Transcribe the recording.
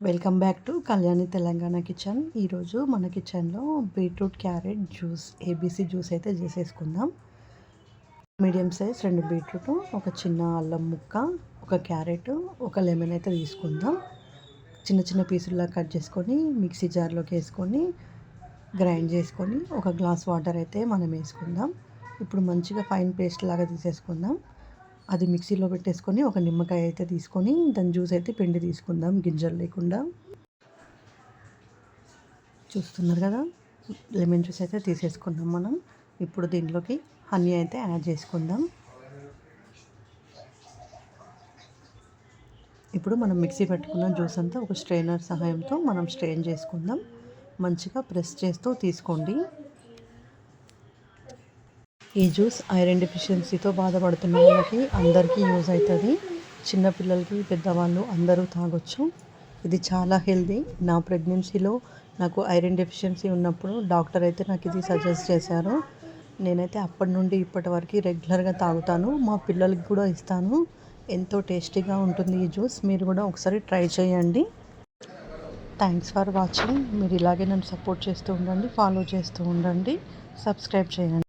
Welcome back to Kalyani Telangana kitchen. ఈరోజు మన కిచెన్లో beetroot carrot juice ABC juice అయితే చేసేసుకుందాం. మీడియం సైజ్ రెండు బీట్రూట్ ఒక చిన్న అల్లం ముక్క ఒక క్యారెట్ ఒక లెమన్ అయితే తీసుకుందాం. చిన్న చిన్న పీసుల్లా కట్ చేసుకొని మిక్సీ జార్లోకి వేసుకొని గ్రైండ్ చేసుకొని ఒక గ్లాస్ వాటర్ అయితే మనం వేసుకుందాం. ఇప్పుడు మంచిగా ఫైన్ పేస్ట్ లాగా తీసేసుకుందాం. అది మిక్సీలో పెట్టేసుకొని ఒక నిమ్మకాయ అయితే తీసుకొని దాని జ్యూస్ అయితే పిండి తీసుకుందాం గింజలు లేకుండా. చూస్తున్నారు కదా? లెమన్ జ్యూస్ అయితే తీసేసుకుందాం మనం. ఇప్పుడు దీంట్లోకి హనీ అయితే యాడ్ చేసుకుందాం. ఇప్పుడు మనం మిక్సీ పెట్టుకున్న జ్యూస్ అంతా ఒక స్ట్రైనర్ సహాయంతో మనం స్ట్రెయిన్ చేసుకుందాం. మంచిగా ప్రెస్ చేస్తూ తీసుకోండి. ఈ జ్యూస్ ఐరన్ డెఫిషియన్సీతో బాధపడుతున్న వాళ్ళకి అందరికీ యూజ్ అవుతుంది. చిన్నపిల్లలకి పెద్దవాళ్ళు అందరూ తాగొచ్చు. ఇది చాలా హెల్దీ నా ప్రెగ్నెన్సీలో నాకు ఐరన్ డెఫిషియన్సీ ఉన్నప్పుడు డాక్టర్ అయితే నాకు ఇది సజెస్ట్ చేశారు. నేనైతే అప్పటి నుండి ఇప్పటి వరకు రెగ్యులర్గా తాగుతాను. మా పిల్లలకి కూడా ఇస్తాను. ఎంతో టేస్టీగా ఉంటుంది ఈ జ్యూస్. మీరు కూడా ఒకసారి ట్రై చేయండి. Thanks for watching. మీరు ఇలాగే నన్ను సపోర్ట్ చేస్తూ ఉండండి ఫాలో చేస్తూ ఉండండి. సబ్స్క్రైబ్ చేయండి.